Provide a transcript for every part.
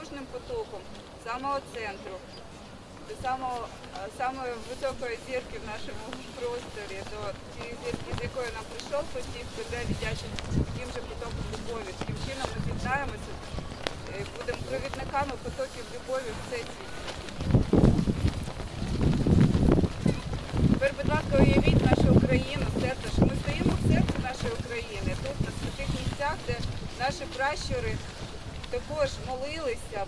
потужним потоком самого центру, до е, самої високої зірки в нашому просторі, до тієї зірки, з якої нам прийшов потік, буде віддячити тим же потоком любові. Таким чином ми з'єднаємося, е, будемо провідниками потоків любові в цей світ. Тепер, будь ласка, уявіть нашу Україну, серце, що ми стоїмо в серці нашої України, тут на святих місцях, де наші пращури також молилися,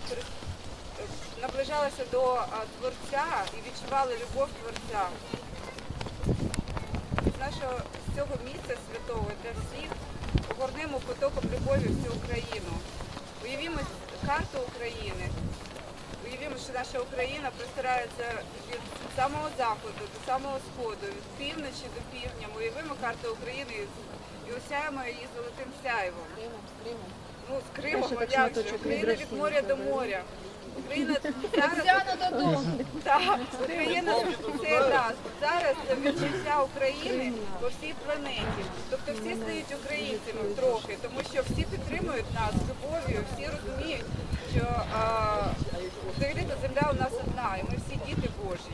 наближалися до Творця і відчували любов Творця. З нашого з цього місця святого для всіх огорнемо потоком любові всю Україну. Уявімо карту України. Уявімо, що наша Україна простирається від самого заходу до самого сходу, від півночі до півдня. Уявимо карту України і, і осяємо її золотим сяйвом. Ну, з Кримом, так а як же? Україна від моря до моря. Україна зараз так, Україна це так, зараз це відчуття України по всій планеті. Тобто всі стають українцями трохи, тому що всі підтримують нас любов'ю, всі розуміють, що а, взагалі то земля у нас одна, і ми всі діти Божі.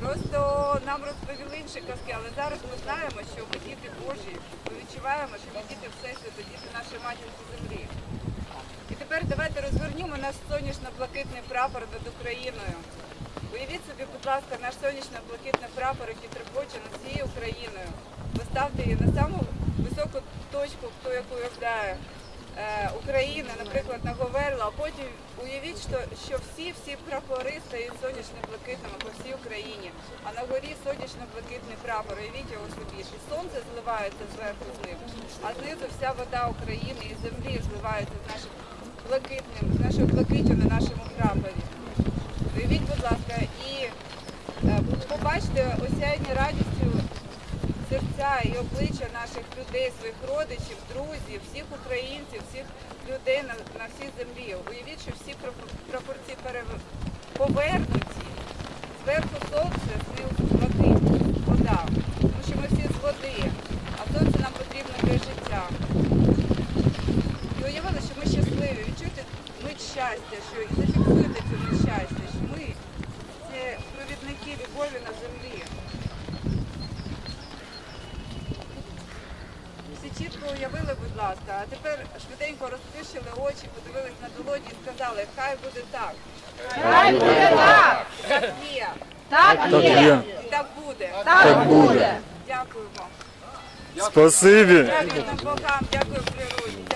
Просто нам розповіли інші казки, але зараз ми знаємо, що ми діти Божі. Ми відчуваємо, що ми діти Всесвіту, діти нашої матінки землі. І тепер давайте розвернімо наш сонячно-блакитний прапор над Україною. Уявіть собі, будь ласка, наш сонячно-блакитний прапор, який трепоче над всією Україною. Поставте її на саму високу точку, хто яку уявляє е, Україна, наприклад, на Говерла, а потім уявіть, що, що всі-всі прапори стають сонячно-блакитними по всій Україні, а на горі сонячно-блакитний прапор. Уявіть його собі, що сонце зливається зверху з ним, а знизу вся вода України і землі зливається з нашим блакитним, з нашою блакиттю на нашому прапорі. Уявіть, будь ласка, і е, побачите осяйні радістю серця і обличчя наших людей, своїх родичів, друзів, всіх українців, всіх людей на, на всій землі. Уявіть, що всі прап- прапорці повернуті. Зверху сонце, знизу води, вода. Тому що ми всі з води, а сонце нам потрібно для життя. І уявили, що ми щасливі. Відчуйте мить щастя, що і зафіксуйте цю мить щастя, що ми це провідники любові на землі. Всі чітко уявили, будь ласка, а тепер швиденько розплющили очі, подивились на долоні і сказали, хай буде так. Хай буде так! Так є. Так Так є. І так буде. Так буде! Дякуємо. Спасибі. Дякую нам Богам, дякую природі, дякую